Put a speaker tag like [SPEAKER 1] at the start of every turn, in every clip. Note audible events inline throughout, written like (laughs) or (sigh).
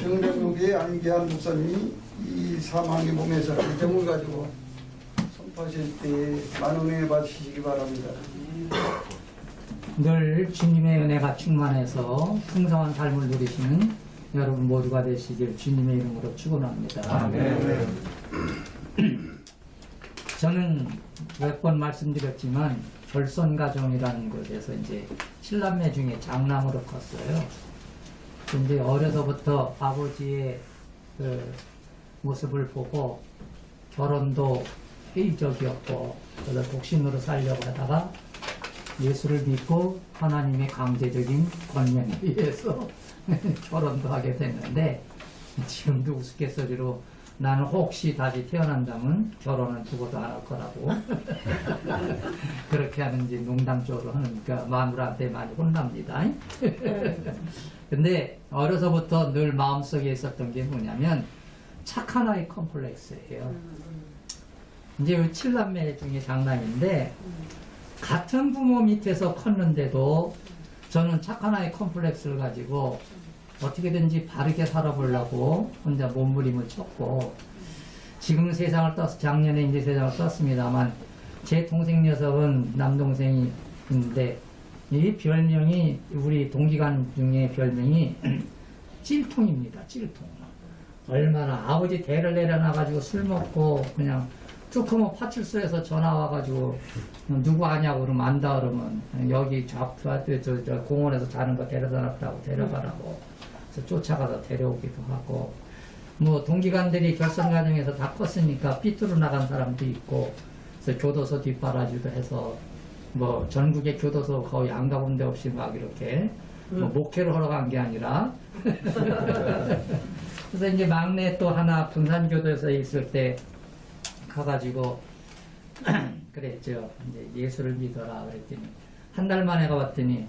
[SPEAKER 1] 정대국의 안기한 목사님이 이 사망의 몸에서 그 점을 가지고 선포하실 때 은혜 받으시기 바랍니다.
[SPEAKER 2] 늘 주님의 은혜가 충만해서 풍성한 삶을 누리시는 여러분 모두가 되시길 주님의 이름으로 축원합니다.
[SPEAKER 1] 네.
[SPEAKER 2] 저는 몇 번 말씀드렸지만 결손 가정이라는 곳에서 이제 칠남매 중에 장남으로 컸어요. 근데 어려서부터 아버지의 그 모습을 보고 결혼도 회의적이었고 그래서 독신으로 살려고 하다가 예수를 믿고 하나님의 강제적인 권면에 의해서 (laughs) 결혼도 하게 됐는데 지금도 우스갯소리로 나는 혹시 다시 태어난다면 결혼은 두고도 안 할 거라고 (laughs) 그렇게 하는지 농담적으로 하니까 마누라한테 많이 혼납니다. (laughs) 근데 어려서부터 늘 마음속에 있었던 게 뭐냐면 착한 아이 컴플렉스예요. 이제 이 칠남매 중에 장남인데 같은 부모 밑에서 컸는데도 저는 착한 아이 컴플렉스를 가지고 어떻게든지 바르게 살아보려고 혼자 몸부림을 쳤고 지금 세상을 떴 작년에 이제 세상을 떴습니다만 제 동생 녀석은 남동생이 있는데 이 별명이 우리 동기간 중에 별명이 (clears throat) 찔통입니다. 찔통. 얼마나 아버지 대를 내려놔가지고 술 먹고 그냥 뚜커먼 파출소에서 전화 와가지고 누구 아냐고 그러면 안다 그러면 여기 저, 저, 저, 저 공원에서 자는 거 데려다 놨다고 데려가라고 그래서 쫓아가서 데려오기도 하고 뭐 동기간들이 결선 과정에서 다 컸으니까 삐뚤어 나간 사람도 있고 그래서 교도소 뒷바라지도 해서 뭐 전국의 교도소 거의 안 가본 데 없이 막 이렇게 뭐 목회를 하러 간 게 아니라 (laughs) 그래서 이제 막내 또 하나 분산교도에서 있을 때 가가지고 (clears throat) 그랬죠. 이제 예수를 믿어라 그랬더니 한 달 만에 가봤더니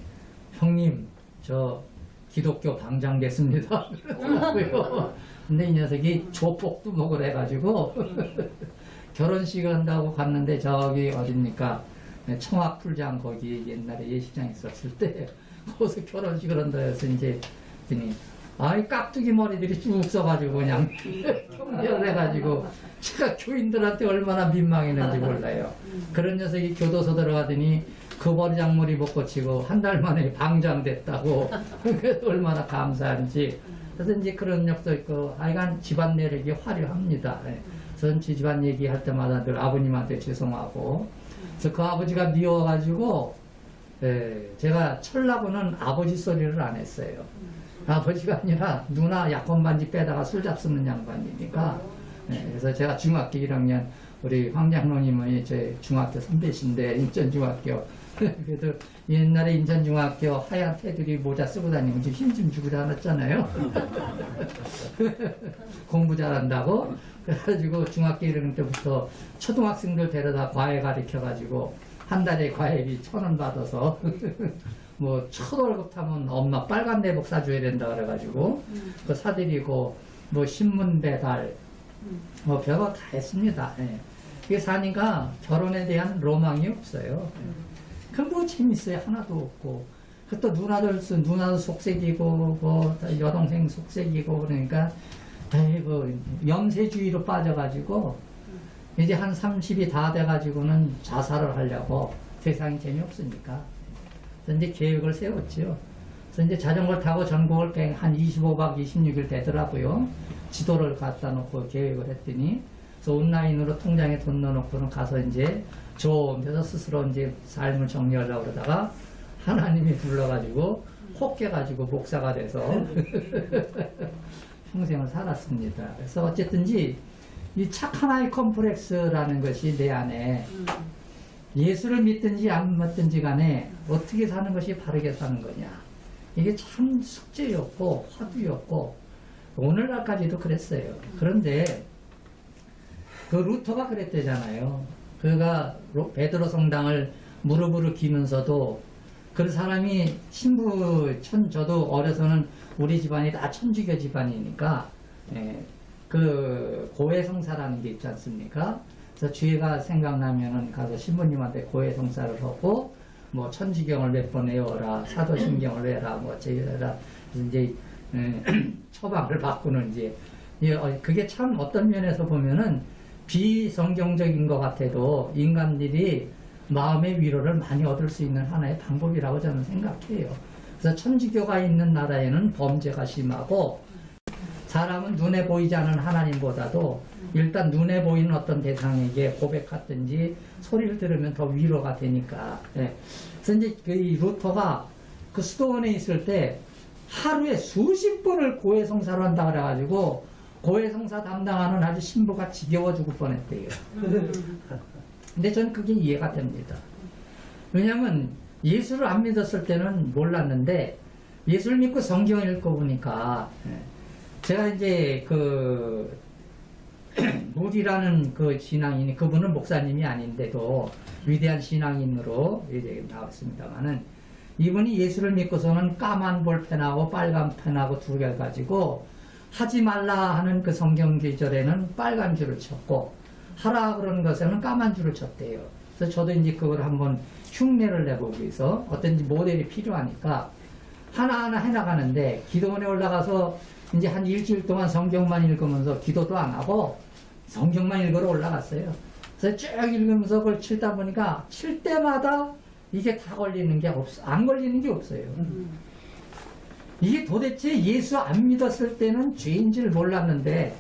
[SPEAKER 2] 형님 저 기독교 방장 됐습니다. 그러더라고요. (laughs) 근데 이 녀석이 조폭도 먹으러 해가지고 (laughs) 결혼식을 한다고 갔는데 저기 어딥니까 청학풀장 거기 옛날에 예식장 있었을 때 (laughs) 거기서 결혼식을 한다 해서 이제 했더니 아이 깍두기 머리들이 쭉 써가지고 그냥 경계를 해가지고 제가 교인들한테 얼마나 민망했는지 몰라요. 그런 녀석이 교도소 들어가더니 그 머리 장머리 벗고 치고 한 달 만에 (laughs) 방장됐다고 (laughs) 얼마나 감사한지 그래서 이제 그런 적도 있고 하여간 집안 내력이 화려합니다. 예. 전 집안 얘기할 때마다 늘 아버님한테 죄송하고 그래서 그 아버지가 미워가지고 예, 제가 철라고는 아버지 소리를 안 했어요. 아버지가 아니라 누나 약혼 반지 빼다가 술 잡수는 양반이니까 예, 그래서 제가 중학교 1학년 우리 황장로님은 제 중학교 선배신데 인천중학교 그래도 옛날에 인천중학교 하얀 테두리 모자 쓰고 다니면 좀힘좀 주고 다녔잖아요 (laughs) 공부 잘한다고 그래가지고 중학교 1학년 때부터 초등학생들 데려다 과외 가르쳐가지고 한 달에 과외비 천 원 받아서 (laughs) 뭐 첫 월급 타면 엄마 빨간 내복 사줘야 된다 그래가지고 그 사드리고 뭐 신문 배달 뭐 별거 다 했습니다. 예. 그게 사니까 결혼에 대한 로망이 없어요. 그럼 뭐 재밌어요. 하나도 없고. 그또 누나들 수 누나도 속색이고 뭐 여동생 속색이고 그러니까. 아이고 염세주의로 빠져가지고 이제 한 30이 다 돼가지고는 자살을 하려고 세상이 재미없으니까. 그래서 이제 계획을 세웠죠. 그래서 이제 자전거를 타고 전국을 뺑한 25박 26일 되더라고요. 지도를 갖다 놓고 계획을 했더니. 그래서 온라인으로 통장에 돈 넣어놓고는 가서 이제 좋은 데서 스스로 이제 삶을 정리하려고 그러다가 하나님이 불러가지고 혹해가지고 목사가 돼서 (laughs) 평생을 살았습니다. 그래서 어쨌든지 이 착한 아이 컴플렉스라는 것이 내 안에 예수를 믿든지 안 믿든지 간에 어떻게 사는 것이 바르게 사는 거냐. 이게 참 숙제였고 화두였고 오늘날까지도 그랬어요. 그런데 그 루터가 그랬대잖아요. 그가 로- 베드로 성당을 무릎으로 기면서도 그 사람이 신부 천 저도 어려서는 우리 집안이 다 천주교 집안이니까 예, 그 고해성사라는 게 있지 않습니까? 그래서 주의가 생각나면은 가서 신부님한테 고해성사를 하고 뭐 천지경을 몇 번 외워라 사도신경을 외라 뭐 제라 그래서 이제 예, (clears throat) 처방을 바꾸는 이제 예, 어, 그게 참 어떤 면에서 보면은 비성경적인 것 같아도 인간들이 마음의 위로를 많이 얻을 수 있는 하나의 방법이라고 저는 생각해요. 그래서 천주교가 있는 나라에는 범죄가 심하고 사람은 눈에 보이지 않는 하나님보다도 일단 눈에 보이는 어떤 대상에게 고백하든지 소리를 들으면 더 위로가 되니까. 예. 그래서 이제 그이 루터가 그 수도원에 있을 때 하루에 수십 번을 고해성사를 한다 그래가지고 고해성사 담당하는 아주 신부가 지겨워 죽을 뻔했대요. 근데 저는 그게 이해가 됩니다. 왜냐하면 예수를 안 믿었을 때는 몰랐는데 예수를 믿고 성경을 읽어보니까 예, 제가 이제 그 (clears throat) 모디라는 그 신앙인이 그분은 목사님이 아닌데도 위대한 신앙인으로 이제 나왔습니다만은 이분이 예수를 믿고서는 까만 볼펜하고 빨간 펜하고 두 개 가지고 하지 말라 하는 그 성경 계절에는 빨간 줄을 쳤고 하라 그러는 것에는 까만 줄을 쳤대요. 그래서 저도 이제 그걸 한번 흉내를 내보기 위해서 어떤지 모델이 필요하니까 하나하나 해나가는데 기도원에 올라가서 이제 한 일주일 동안 성경만 읽으면서 기도도 안 하고 성경만 읽으러 올라갔어요. 그래서 쭉 읽으면서 그걸 칠다 보니까 칠 때마다 이게 다 걸리는 게 없어. 안 걸리는 게 없어요. 이게 도대체 예수 안 믿었을 때는 죄인 줄 몰랐는데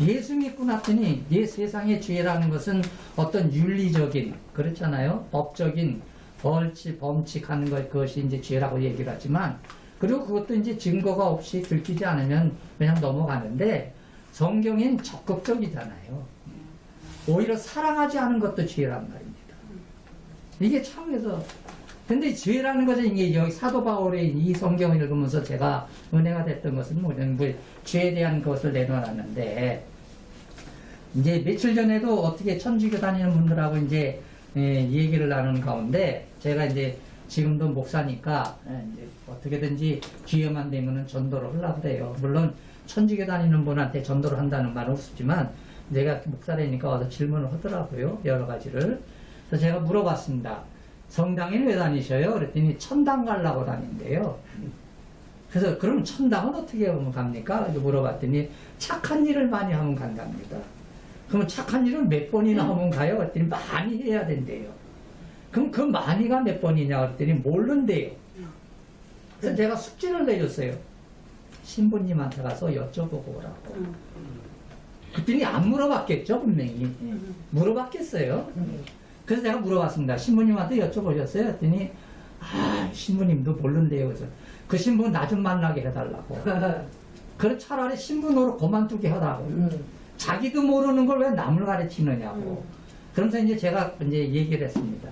[SPEAKER 2] 예수 믿고 났더니 이 세상의 죄라는 것은 어떤 윤리적인 그렇잖아요. 법적인 벌칙, 범칙하는 것 그것이 이제 죄라고 얘기를 하지만 그리고 그것도 이제 증거가 없이 들키지 않으면 그냥 넘어가는데 성경엔 적극적이잖아요. 오히려 사랑하지 않은 것도 죄란 말입니다. 이게 참 그래서 근데 죄라는 것은 이게 여기 사도 바울의 이 성경을 읽으면서 제가 은혜가 됐던 것은 뭐냐면 뭐 죄에 대한 것을 내놓았는데 이제 며칠 전에도 어떻게 천주교 다니는 분들하고 이제 예, 얘기를 나누는 가운데 제가 이제 지금도 목사니까 예, 이제 어떻게든지 기회만 되면은 전도를 하려고 그래요. 물론 천주교 다니는 분한테 전도를 한다는 말은 없지만 내가 목사라니까 와서 질문을 하더라고요. 여러 가지를. 그래서 제가 물어봤습니다. 성당에 왜 다니셔요? 그랬더니 천당 가려고 다닌대요. 그래서 그럼 천당은 어떻게 하면 갑니까? 물어봤더니 착한 일을 많이 하면 간답니다. 그러면 착한 일을 몇 번이나 하면 가요? 그랬더니 많이 해야 된대요. 그럼 그 많이가 몇 번이냐? 그랬더니 모른대요. 그래서 제가 숙제를 내줬어요. 신부님한테 가서 여쭤보고 오라고. 그랬더니 안 물어봤겠죠, 분명히. 예. 물어봤겠어요. 그래서 제가 물어봤습니다. 신부님한테 여쭤보셨어요? 그랬더니, 아, 신부님도 모른대요. 그래서 그 신부 나 좀 만나게 해달라고. (laughs) 그래 차라리 신부 노릇 그만두게 하라고. 자기도 모르는 걸 왜 남을 가르치느냐고. 그러면서 이제 제가 이제 얘기를 했습니다.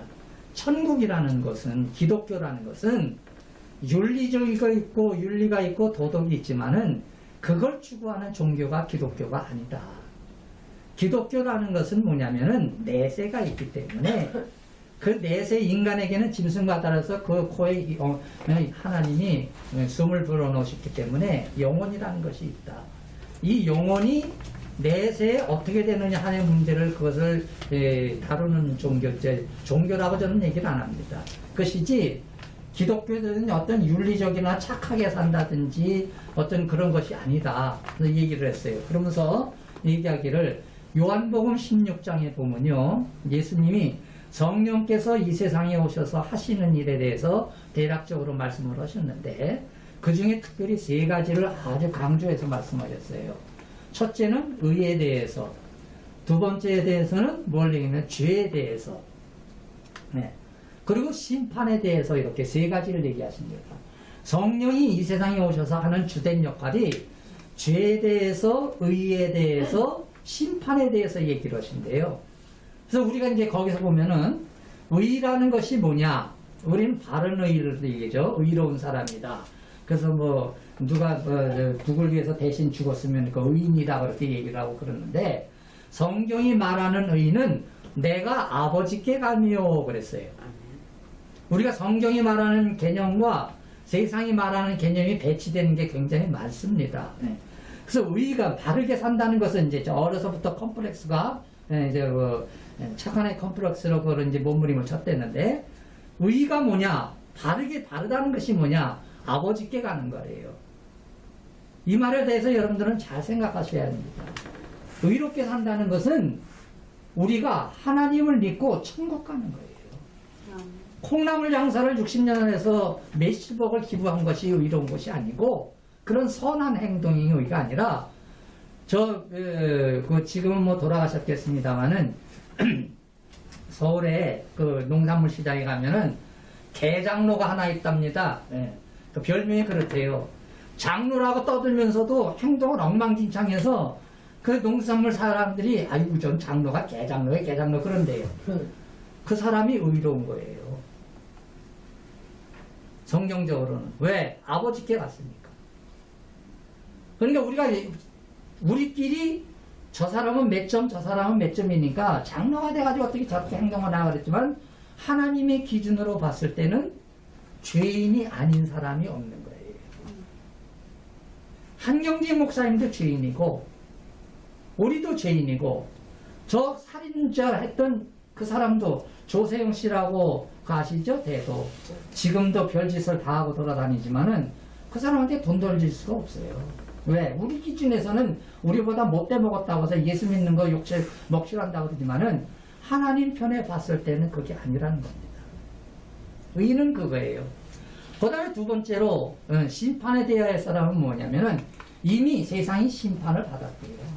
[SPEAKER 2] 천국이라는 것은, 기독교라는 것은 윤리적이가 있고, 윤리가 있고, 도덕이 있지만은 그걸 추구하는 종교가 기독교가 아니다. 기독교라는 것은 뭐냐면은 내세가 있기 때문에 그 내세 인간에게는 짐승과 따라서 그 코에 이- 어, 하나님이 숨을 불어넣으셨기 때문에 영혼이라는 것이 있다. 이 영혼이 내세에 어떻게 되느냐 하는 문제를 그것을 에, 다루는 종교, 종교라고 저는 얘기를 안 합니다. 그것이지 기독교는 어떤 윤리적이나 착하게 산다든지 어떤 그런 것이 아니다. 얘기를 했어요. 그러면서 얘기하기를 요한복음 16장에 보면요. 예수님이 성령께서 이 세상에 오셔서 하시는 일에 대해서 대략적으로 말씀을 하셨는데 그 중에 특별히 세 가지를 아주 강조해서 말씀하셨어요. 첫째는 의에 대해서, 두 번째에 대해서는 뭘 얘기하면 죄에 대해서, 네. 그리고 심판에 대해서 이렇게 세 가지를 얘기하십니다. 성령이 이 세상에 오셔서 하는 주된 역할이 죄에 대해서, 의에 대해서, 심판에 대해서 얘기를 하신대요. 그래서 우리가 이제 거기서 보면은 의라는 것이 뭐냐? 우리는 바른 의를 얘기죠. 의로운 사람이다. 그래서 뭐 누가 뭐 누굴 위해서 대신 죽었으면 그 의인이다 그렇게 얘기를 하고 그러는데 성경이 말하는 의는 내가 아버지께 가미요 그랬어요. 우리가 성경이 말하는 개념과 세상이 말하는 개념이 배치되는 게 굉장히 많습니다. 네. 그래서 의가 바르게 산다는 것은 이제 저 어려서부터 컴플렉스가 예, 이제 그 착한 애 컴플렉스로 그걸 이제 몸부림을 쳤댔는데 의가 뭐냐? 바르게 바르다는 것이 뭐냐? 아버지께 가는 거래요. 이 말에 대해서 여러분들은 잘 생각하셔야 합니다. 의롭게 산다는 것은 우리가 하나님을 믿고 천국 가는 거예요. 콩나물 장사를 60년 해서 몇십억을 기부한 것이 의로운 것이 아니고 그런 선한 행동이 의가 아니라 저, 그, 그 지금은 뭐 돌아가셨겠습니다만은 (clears throat) 서울에 그 농산물 시장에 가면은 개장로가 하나 있답니다. 예. 그 별명이 그렇대요. 장로라고 떠들면서도 행동을 엉망진창해서 그 농산물 사람들이 아이고 전 장로가 개장로에 개장로 그런데요. 그 사람이 의로운 거예요. 성경적으로는 왜 아버지께 갔습니까? 그러니까 우리가 우리끼리 저 사람은 몇 점, 저 사람은 몇 점이니까 장로가 돼가지고 어떻게 저렇게 행동을 하라 그랬지만 하나님의 기준으로 봤을 때는 죄인이 아닌 사람이 없는 거예요. 한경지 목사님도 죄인이고 우리도 죄인이고 저 살인자 했던 그 사람도 조세영 씨라고 그 아시죠? 대도 지금도 별짓을 다 하고 돌아다니지만은 그 사람한테 돈 돌릴 수가 없어요. 왜? 우리 기준에서는 우리보다 못돼 먹었다고 해서 예수 믿는 거 욕실 먹칠한다고 그러지만은 하나님 편에 봤을 때는 그게 아니라는 겁니다. 의는 그거예요. 그 다음에 두 번째로 어, 심판에 대해야 할 사람은 뭐냐면은 이미 세상이 심판을 받았대요.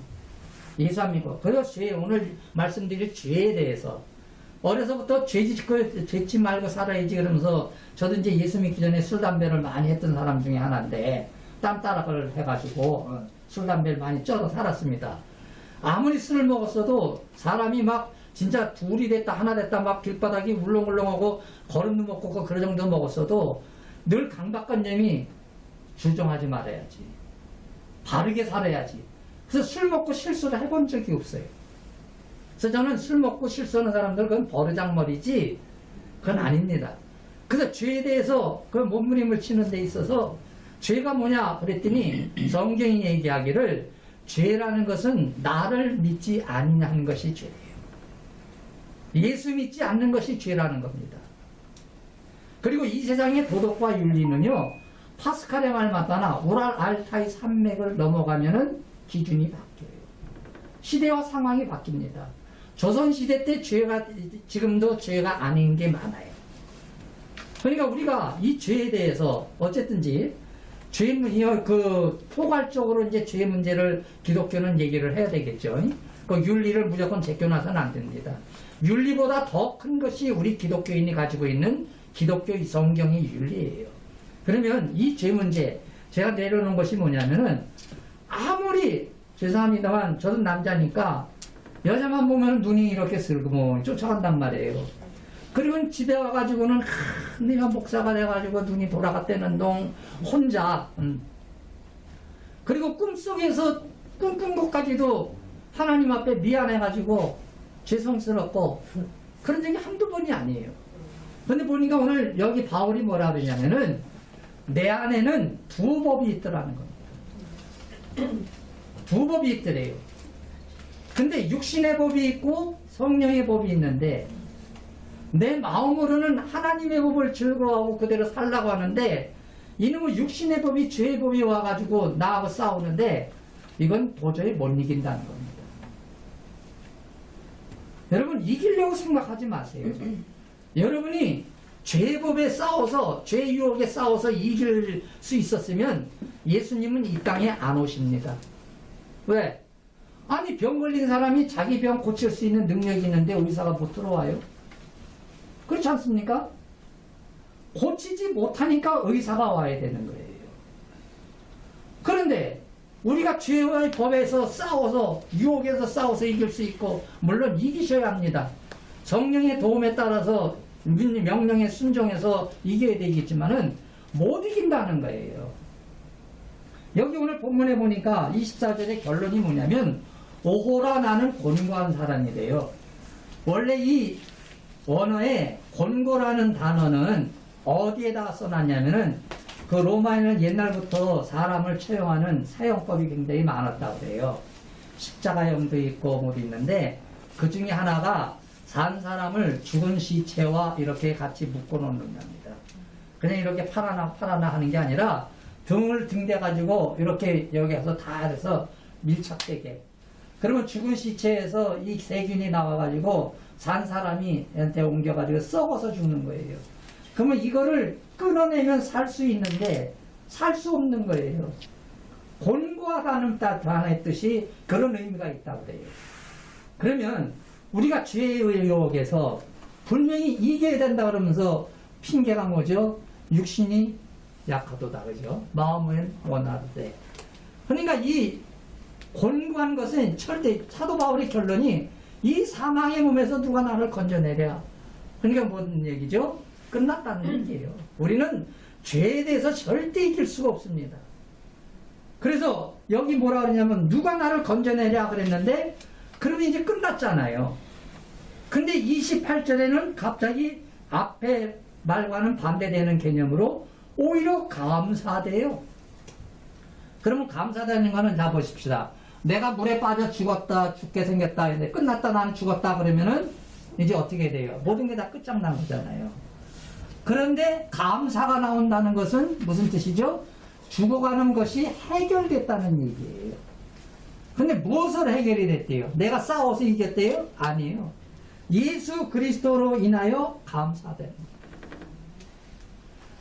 [SPEAKER 2] 예수 안 믿고. 그래서 죄, 오늘 말씀드릴 죄에 대해서 어려서부터 죄 짓고 죄짓 말고 살아야지 그러면서 저도 이제 예수 믿기 전에 술 담배를 많이 했던 사람 중에 하나인데 땀 따락을 해가지고 어, 술 담배를 많이 쪄서 살았습니다. 아무리 술을 먹었어도 사람이 막 진짜 둘이 됐다 하나 됐다 막 길바닥이 울렁울렁하고 거름도 못 걷고 그런 정도 먹었어도 늘 강박관념이 주정하지 말아야지. 바르게 살아야지. 그래서 술 먹고 실수를 해본 적이 없어요. 그래서 저는 술 먹고 실수하는 사람들 그건 버르장머리지 그건 아닙니다. 그래서 죄에 대해서 그 몸부림을 치는 데 있어서 죄가 뭐냐 그랬더니 성경이 얘기하기를 죄라는 것은 나를 믿지 아니하는 것이 죄예요 예수 믿지 않는 것이 죄라는 겁니다. 그리고 이 세상의 도덕과 윤리는요, 파스칼의 말 맞다나 우랄 알타이 산맥을 넘어가면은 기준이 바뀌어요. 시대와 상황이 바뀝니다. 조선시대 때 죄가, 지금도 죄가 아닌 게 많아요. 그러니까 우리가 이 죄에 대해서 어쨌든지 죄, 문- 그, 포괄적으로 이제 죄 문제를 기독교는 얘기를 해야 되겠죠. 그 윤리를 무조건 제껴놔서는 안 됩니다. 윤리보다 더 큰 것이 우리 기독교인이 가지고 있는 기독교 성경의 윤리예요. 그러면 이 죄 문제, 제가 내려놓은 것이 뭐냐면은 아무리 죄송합니다만 저도 남자니까 여자만 보면 눈이 이렇게 슬그머니 쫓아간단 말이에요. 그리고 집에 와가지고는 하, 내가 목사가 돼가지고 눈이 돌아갔다는 동 혼자 음. 그리고 꿈속에서 꿈꾼 것까지도 하나님 앞에 미안해가지고 죄송스럽고 그런 적이 한두 번이 아니에요. 근데 보니까 오늘 여기 바울이 뭐라 그러냐면은 내 안에는 두 법이 있더라는 겁니다. 두 법이 있더래요. 근데 육신의 법이 있고 성령의 법이 있는데 내 마음으로는 하나님의 법을 즐거워하고 그대로 살라고 하는데 이놈의 육신의 법이 죄의 법이 와가지고 나하고 싸우는데 이건 도저히 못 이긴다는 겁니다. 여러분 이기려고 생각하지 마세요. (clears throat) 여러분이 죄법에 싸워서 죄 유혹에 싸워서 이길 수 있었으면 예수님은 이 땅에 안 오십니다. 왜? 아니 병 걸린 사람이 자기 병 고칠 수 있는 능력이 있는데 의사가 못 들어와요. 그렇지 않습니까? 고치지 못하니까 의사가 와야 되는 거예요. 그런데 우리가 죄의 법에서 싸워서 유혹에서 싸워서 이길 수 있고 물론 이기셔야 합니다. 성령의 도움에 따라서 명령에 순종해서 이겨야 되겠지만은 못 이긴다는 거예요. 여기 오늘 본문에 보니까 24절의 결론이 뭐냐면 오호라 나는 곤고한 사람이래요. 원래 이 원어에 곤고라는 단어는 어디에다 써놨냐면은 그 로마에는 옛날부터 사람을 처형하는 사형법이 굉장히 많았다고 그래요. 십자가형도 있고 뭐 있는데 그 중에 하나가 산 사람을 죽은 시체와 이렇게 같이 묶어 놓는 겁니다. 그냥 이렇게 팔아나 팔아나 하는 게 아니라 등을 등대 가지고 이렇게 여기서 다 해서 밀착되게. 그러면 죽은 시체에서 이 세균이 나와가지고 산 사람이 한테 옮겨가지고 썩어서 죽는 거예요. 그러면 이거를 끊어내면 살 수 있는데 살 수 없는 거예요. 곤고하다는 단어의 뜻이 그런 의미가 있다고 그래요. 그러면 우리가 죄의 의혹에서 분명히 이겨야 된다 그러면서 핑계가 뭐죠? 육신이 약하도다 그죠? 마음은 원하되. 그러니까 이 곤고한 것은 절대 사도 바울의 결론이 이 사망의 몸에서 누가 나를 건져내랴. 그러니까 뭔 얘기죠? 끝났다는 얘기예요. 우리는 죄에 대해서 절대 이길 수가 없습니다. 그래서 여기 뭐라 그러냐면 누가 나를 건져내랴 그랬는데 그러면 이제 끝났잖아요. 근데 28절에는 갑자기 앞에 말과는 반대되는 개념으로 오히려 감사돼요. 그러면 감사되는 거는 자 보십시다. 내가 물에 빠져 죽었다, 죽게 생겼다, 근데 끝났다, 나는 죽었다 그러면은 이제 어떻게 돼요? 모든 게 다 끝장난 거잖아요. 그런데 감사가 나온다는 것은 무슨 뜻이죠? 죽어가는 것이 해결됐다는 얘기예요. 근데 무엇을 해결이 됐대요? 내가 싸워서 이겼대요? 아니에요. 예수 그리스도로 인하여 거예요.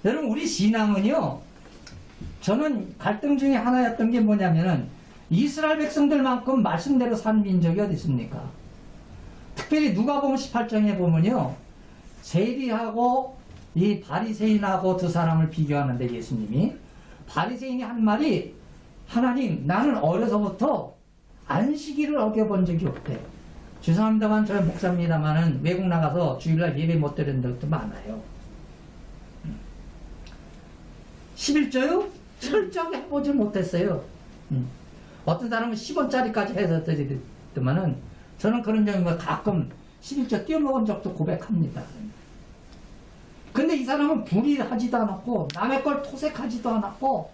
[SPEAKER 2] 여러분 우리 신앙은요. 저는 갈등 중에 하나였던 게 뭐냐면은 이스라엘 백성들만큼 말씀대로 산 민족이 어디 있습니까? 특별히 누가복음 18장에 보면요. 세리하고 이 바리새인하고 두 사람을 비교하는데 예수님이 바리새인이 한 말이 하나님 나는 어려서부터 안식일을 어겨본 적이 없대. 죄송합니다만 저 목사입니다만은 외국 나가서 주일날 예배 못 드리는 적도 많아요. 11조요? 철저하게 해보지 못했어요. 음. 어떤 사람은 10원짜리까지 해서 드리더만은 저는 그런 뭐 가끔 11조 띄워먹은 적도 고백합니다. 근데 이 사람은 불의하지도 않았고 남의 걸 토색하지도 않았고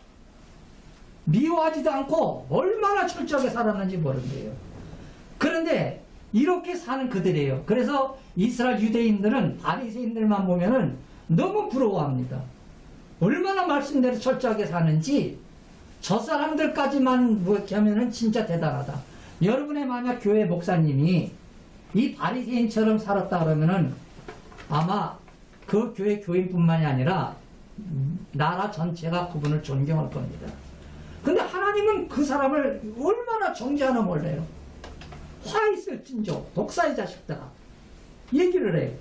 [SPEAKER 2] 미워하지도 않고 얼마나 철저하게 살았는지 모른대요. 그런데 이렇게 사는 그들이에요. 그래서 이스라엘 유대인들은 바리새인들만 보면은 너무 부러워합니다. 얼마나 말씀대로 철저하게 사는지 저 사람들까지만 뭐 이렇게 하면은 진짜 대단하다. 여러분의 만약 교회 목사님이 이 바리새인처럼 살았다 그러면은 아마 그 교회 교인뿐만이 아니라 나라 전체가 그분을 존경할 겁니다. 근데 하나님은 그 사람을 얼마나 정죄하나 몰라요. 화 있을 찐조 독사의 자식들아 얘기를 해요.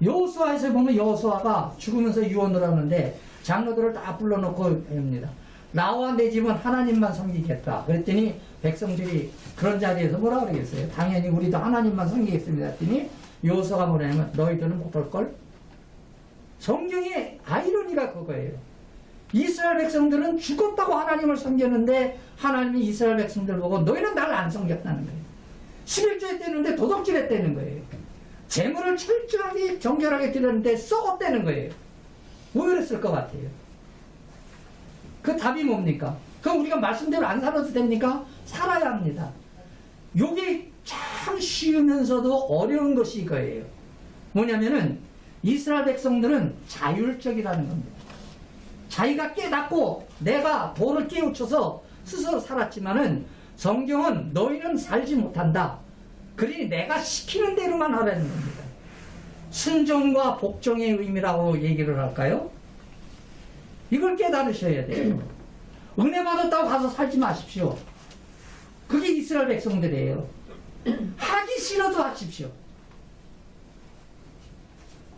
[SPEAKER 2] 여호수아에서 보면 여호수아가 죽으면서 유언을 하는데 장로들을 다 불러놓고 합니다. 나와 내 집은 하나님만 섬기겠다. 그랬더니 백성들이 그런 자리에서 뭐라 그러겠어요? 당연히 우리도 하나님만 섬기겠습니다. 했더니 여호수아가 뭐냐면 너희들은 못할 걸. 성경의 아이러니가 그거예요. 이스라엘 백성들은 죽었다고 하나님을 섬겼는데 하나님이 이스라엘 백성들 보고 너희는 나를 안 섬겼다는 거예요. 11조에 떼는데 도덕질에 떼는 거예요. 재물을 철저하게 정결하게 드렸는데 썩었다는 거예요. 왜 그랬을 것 같아요? 그 답이 뭡니까? 그럼 우리가 말씀대로 안 살아도 됩니까? 살아야 합니다. 요게 참 쉬우면서도 어려운 것이 이거예요. 뭐냐면은 이스라엘 백성들은 자율적이라는 겁니다. 자기가 깨닫고 내가 돌을 깨우쳐서 스스로 살았지만은 성경은 너희는 살지 못한다. 그러니 내가 시키는 대로만 하라는 겁니다. 순종과 복종의 의미라고 얘기를 할까요? 이걸 깨달으셔야 돼요. 은혜 받았다고 가서 살지 마십시오. 그게 이스라엘 백성들이에요. 하기 싫어도 하십시오.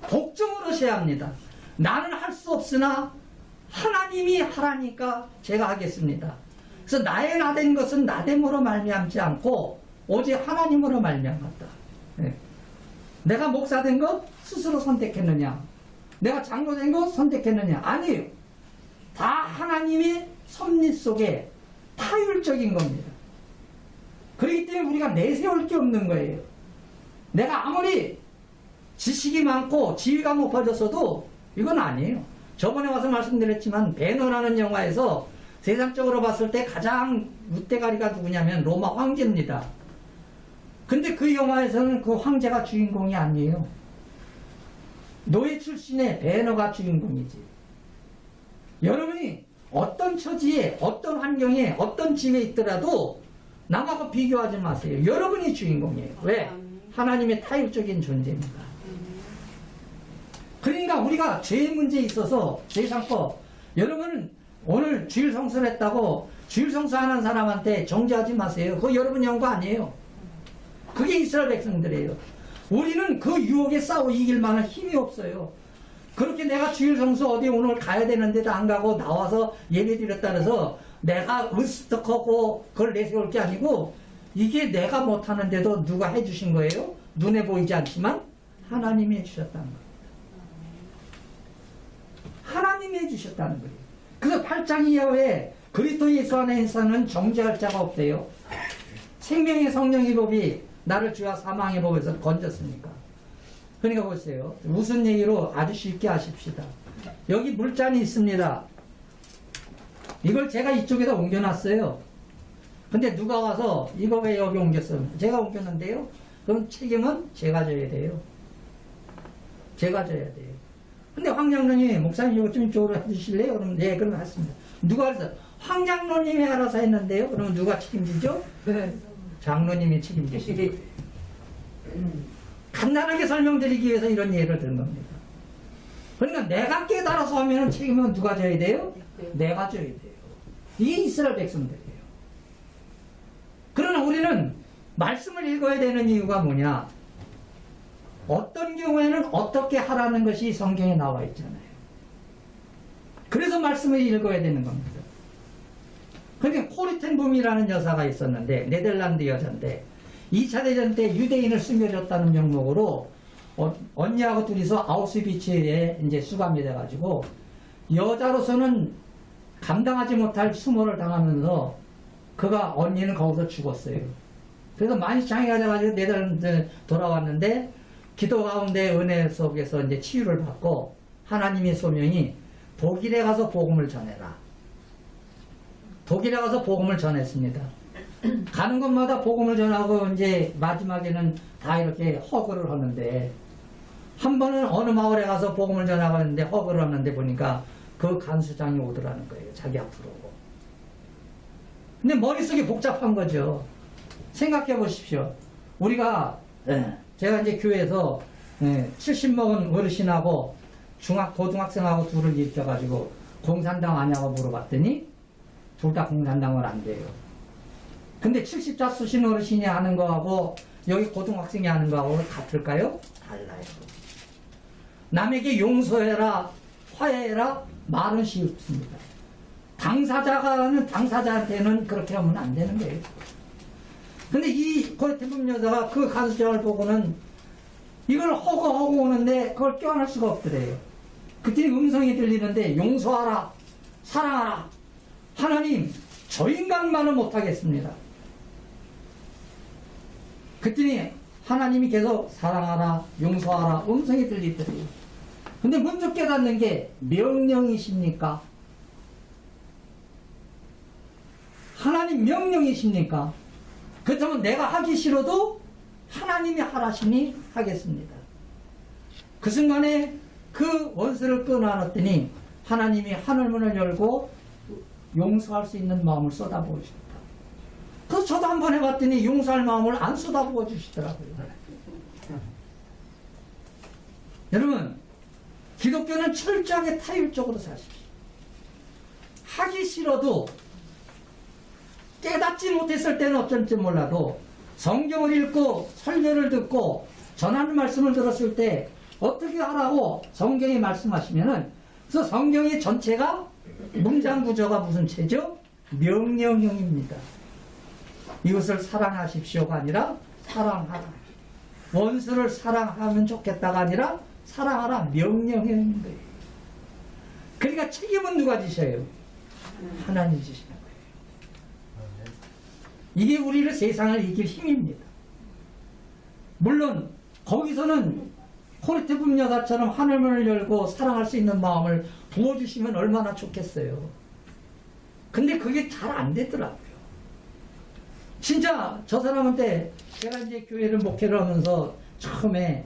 [SPEAKER 2] 복종을 하셔야 합니다. 나는 할 수 없으나 하나님이 하라니까 제가 하겠습니다. 그래서 나의 나된 것은 나됨으로 말미암지 않고 오직 하나님으로 말미암았다. 예. 내가 목사 된 것 스스로 선택했느냐? 내가 장로 된 것 선택했느냐? 아니에요. 다 하나님의 섭리 속에 타율적인 겁니다. 그렇기 때문에 우리가 내세울 게 없는 거예요. 내가 아무리 지식이 많고 지위가 높아졌어도 이건 아니에요. 저번에 와서 말씀드렸지만 배너라는 영화에서 세상적으로 봤을 때 가장 윗대가리가 누구냐면 로마 황제입니다. 근데 그 영화에서는 그 황제가 주인공이 아니에요. 노예 출신의 배너가 주인공이지. 여러분이 어떤 처지에, 어떤 환경에, 어떤 집에 있더라도 남하고 비교하지 마세요. 여러분이 주인공이에요. 왜? 하나님의 타율적인 존재입니다. 그러니까 우리가 죄의 문제에 있어서 제상법 여러분은 오늘 주일 성수를 했다고 주일 성수하는 사람한테 정죄하지 마세요. 그거 여러분 연구 아니에요. 그게 이스라엘 백성들이에요. 우리는 그 유혹에 싸워 이길 만한 힘이 없어요. 그렇게 내가 주일 성수 어디 오늘 가야 되는데도 안 가고 나와서 예배 드렸다 그래서 내가 으스덕하고 그걸 내세울 게 아니고 이게 내가 못하는데도 누가 해주신 거예요? 눈에 보이지 않지만 하나님이 해주셨다는 거예요. 하나님이 해주셨다는 거예요. 그래서 8장 이하에 그리스도 예수 안에서는 정죄할 자가 없대요. 생명의 성령의 법이 나를 주와 사망의 법에서 건졌으니까. 그러니까 보세요. 무슨 얘기로 아주 쉽게 아십시다. 여기 물잔이 있습니다. 이걸 제가 이쪽에다 옮겨놨어요. 근데 누가 와서 이거 왜 여기 옮겼어? 제가 옮겼는데요. 그럼 책임은 제가 져야 돼요. 제가 져야 돼요. 근데 황장로님이 목사님 이거 좀 이쪽으로 해주실래요? 그러면 네, 그럼 했습니다. 누가 그래서 황장로님이 알아서 했는데요? 그러면 누가 책임지죠? 장로님이 책임지시죠. 간단하게 설명드리기 위해서 이런 예를 든 겁니다. 그러니까 내가 깨달아서 하면 책임은 누가 져야 돼요? 내가 져야 돼요. 이게 이스라엘 백성들이에요. 그러나 우리는 말씀을 읽어야 되는 이유가 뭐냐? 어떤 경우에는 어떻게 하라는 것이 성경에 나와 있잖아요. 그래서 말씀을 읽어야 되는 겁니다. 그러니까 코리텐 붐이라는 여사가 있었는데 네덜란드 여자인데 2차 대전 때 유대인을 숨겨줬다는 명목으로 어, 언니하고 둘이서 아우스비츠에 이제 수감이 돼가지고 여자로서는 감당하지 못할 수모를 당하면서 그가 언니는 거기서 죽었어요. 그래서 많이 장애가 돼가지고 네덜란드 돌아왔는데 기도 가운데 은혜 속에서 이제 치유를 받고 하나님의 소명이 독일에 가서 복음을 전해라. 독일에 가서 복음을 전했습니다. (clears throat) 가는 곳마다 복음을 전하고 이제 마지막에는 다 이렇게 허그를 하는데 한 번은 어느 마을에 가서 복음을 전하고 있는데 허그를 하는데 보니까 그 간수장이 오더라는 거예요. 자기 앞으로. 근데 머릿속이 복잡한 거죠. 생각해 보십시오. 우리가 예, 제가 이제 교회에서 70 먹은 어르신하고 중학 고등학생하고 둘을 일으켜가지고 공산당 아냐고 물어봤더니 둘 다 공산당은 안 돼요. 근데 70자 수신 어르신이 하는 거하고 여기 고등학생이 하는 거하고 같을까요? 달라요. 남에게 용서해라, 화해해라 말은 쉽습니다. 당사자가는 당사자한테는 그렇게 하면 안 되는 거예요. 근데 이 고대태분 여자가 그 간수장을 보고는 이걸 허거허거 오는데 그걸 껴안을 수가 없더래요. 그때 음성이 들리는데 용서하라, 사랑하라. 하나님, 저 인간만은 못하겠습니다. 그랬더니 하나님이 계속 사랑하라, 용서하라, 음성이 들리더래요. 근데 먼저 깨닫는 게 명령이십니까? 하나님 명령이십니까? 그렇다면 내가 하기 싫어도 하나님이 하라시니 하겠습니다. 그 순간에 그 원수를 끊어놨더니 하나님이 하늘문을 열고 용서할 수 있는 마음을 쏟아부으셨다. 그래서 저도 한 번 해봤더니 용서할 마음을 안 쏟아부어 주시더라고요. 여러분, 기독교는 철저하게 타율적으로 사십시오. 하기 싫어도 깨닫지 못했을 때는 어쩔지 몰라도 성경을 읽고 설교를 듣고 전하는 말씀을 들었을 때 어떻게 하라고 성경이 말씀하시면은 그래서 성경의 전체가 문장 구조가 무슨 체죠? 명령형입니다. 이것을 사랑하십시오가 아니라 사랑하라. 원수를 사랑하면 좋겠다가 아니라 사랑하라 명령형인 거예요. 그러니까 책임은 누가 지셔요? 하나님 지시는 거예요. 이게 우리를 세상을 이길 힘입니다. 물론 거기서는 코르테붐 여사처럼 하늘문을 열고 사랑할 수 있는 마음을 부어주시면 얼마나 좋겠어요. 근데 그게 잘 안 되더라고요. 진짜 저 사람한테 제가 이제 교회를 목회를 하면서 처음에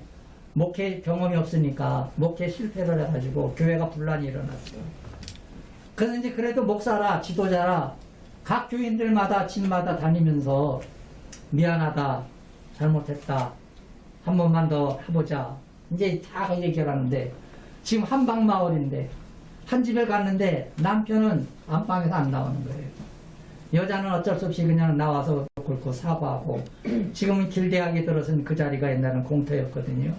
[SPEAKER 2] 목회 경험이 없으니까 목회 실패를 해가지고 교회가 분란이 일어났어요. 그래서 이제 그래도 목사라 지도자라 각 교인들마다 집마다 다니면서 미안하다 잘못했다 한 번만 더 해보자 이제 다 얘기를 하는데 지금 한방 마을인데 한 집에 갔는데 남편은 안방에서 안 나오는 거예요 여자는 어쩔 수 없이 그냥 나와서 굵고 사과하고 (clears throat) 지금은 길대학에 들어선 그 자리가 옛날엔 공터였거든요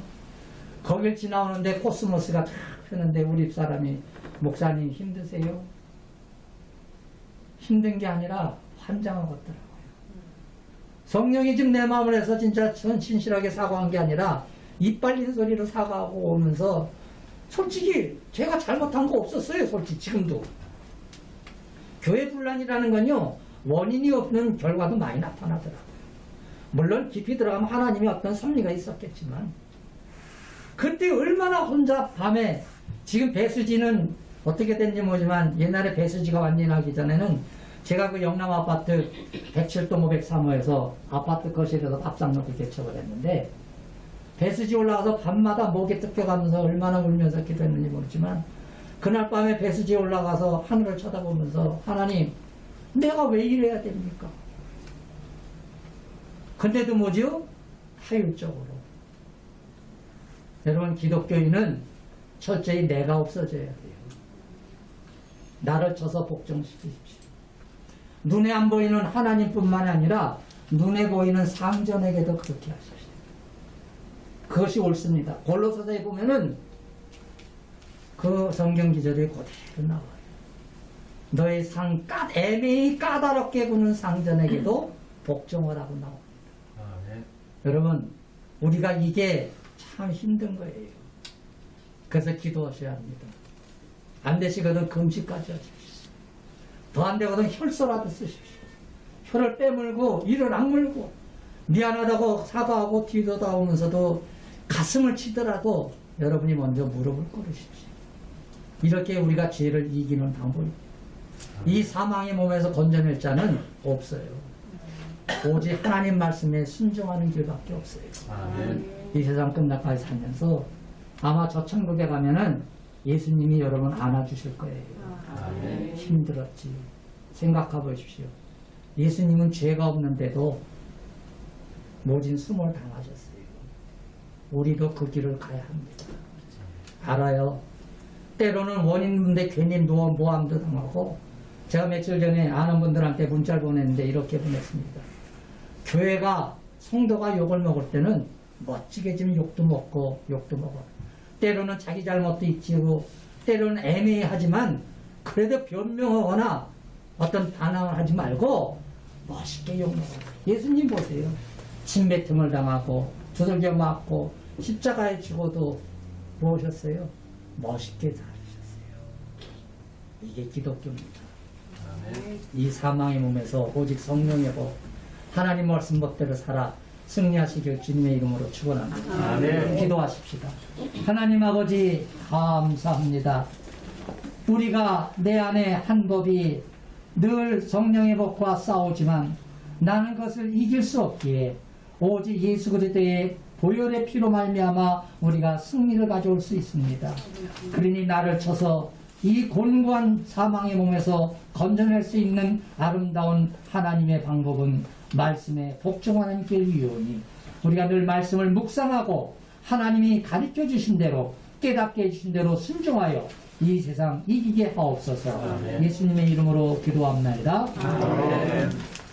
[SPEAKER 2] 거길 지나오는데 코스모스가 쫙 펴는데 우리 사람이 목사님 힘드세요? 힘든 게 아니라 환장하겠더라고요. 성령이 지금 내 마음을 해서 진짜 전 진실하게 사과한 게 아니라 입 빨린 소리로 사과하고 오면서 솔직히 제가 잘못한 거 없었어요. 솔직히 지금도. 교회 분란이라는 건요. 원인이 없는 결과도 많이 나타나더라고요. 물론 깊이 들어가면 하나님이 어떤 섭리가 있었겠지만 그때 얼마나 혼자 밤에 지금 배수지는 어떻게 된지 모르지만 옛날에 배수지가 완전히 나기 전에는 제가 그 영남 아파트 107동 503호에서 아파트 거실에서 밥상 놓고 개척을 했는데 배수지 올라가서 밤마다 목에 뜯겨가면서 얼마나 울면서 기도했는지 모르지만 그날 밤에 배수지에 올라가서 하늘을 쳐다보면서 하나님 내가 왜 이래야 됩니까? 근데도 뭐죠? 타율적으로 여러분 기독교인은 철저히 내가 없어져야 돼요. 나를 쳐서 복종시키십시오. 눈에 안 보이는 하나님뿐만 아니라 눈에 보이는 상전에게도 그렇게 하십시오. 그것이 옳습니다. 골로새서에 보면은 그 성경 기절이 그대로 나와요. 너의 상 까, 애매히 까다롭게 구는 상전에게도 복종하라고 나옵니다.
[SPEAKER 3] 아멘.
[SPEAKER 2] 여러분, 우리가 이게 참 힘든 거예요. 그래서 기도하셔야 합니다. 안 되시거든 금식까지 하십시오. 더 안 되거든 혈서라도 쓰십시오. 혀를 빼물고 이를 악물고 미안하다고 사과하고 뒤돌아오면서도 가슴을 치더라도 여러분이 먼저 무릎을 꿇으십시오. 이렇게 우리가 죄를 이기는 방법입니다. 이 사망의 몸에서 건져낼 자는 없어요. 오직 하나님 말씀에 순종하는 길밖에 없어요.
[SPEAKER 3] 아멘.
[SPEAKER 2] 이 세상 끝날까지 살면서 아마 저 천국에 가면은 예수님이 여러분 안아주실 거예요.
[SPEAKER 3] 아멘.
[SPEAKER 2] 힘들었지. 생각해 보십시오. 예수님은 죄가 없는데도 모진 수모를 당하셨어요. 우리도 그 길을 가야 합니다. 알아요. 때로는 원인 문제 괜히 누워 모함도 당하고 제가 며칠 전에 아는 분들한테 문자를 보냈는데 이렇게 보냈습니다. 교회가 성도가 욕을 먹을 때는 멋지게 지금 욕도 먹고 욕도 먹어. 때로는 자기 잘못도 있지고 때로는 애매하지만 그래도 변명하거나 어떤 반항을 하지 말고 멋있게 욕 먹어. 예수님 보세요. 침뱉음을 당하고 두들겨 맞고 십자가에 죽어도 무엇이었어요? 멋있게 살으셨어요. 이게 기독교입니다. 이 사망의 몸에서 오직 성령의 복 하나님 말씀 법대로 살아 승리하시길 주님의 이름으로 축원합니다.
[SPEAKER 3] 아멘.
[SPEAKER 2] 기도하십시다. 하나님 아버지 감사합니다. 우리가 내 안에 한 법이 늘 성령의 법과 싸우지만 나는 것을 이길 수 없기에 오직 예수 그리스도의 보혈의 피로 말미암아 우리가 승리를 가져올 수 있습니다. 그러니 나를 쳐서 이 곤고한 사망의 몸에서 건져낼 수 있는 아름다운 하나님의 방법은 말씀에 복종하는 길이오니 우리가 늘 말씀을 묵상하고 하나님이 가르쳐 주신 대로 깨닫게 해주신 대로 순종하여 이 세상 이기게 하옵소서. 예수님의 이름으로 기도합니다.
[SPEAKER 3] 아멘.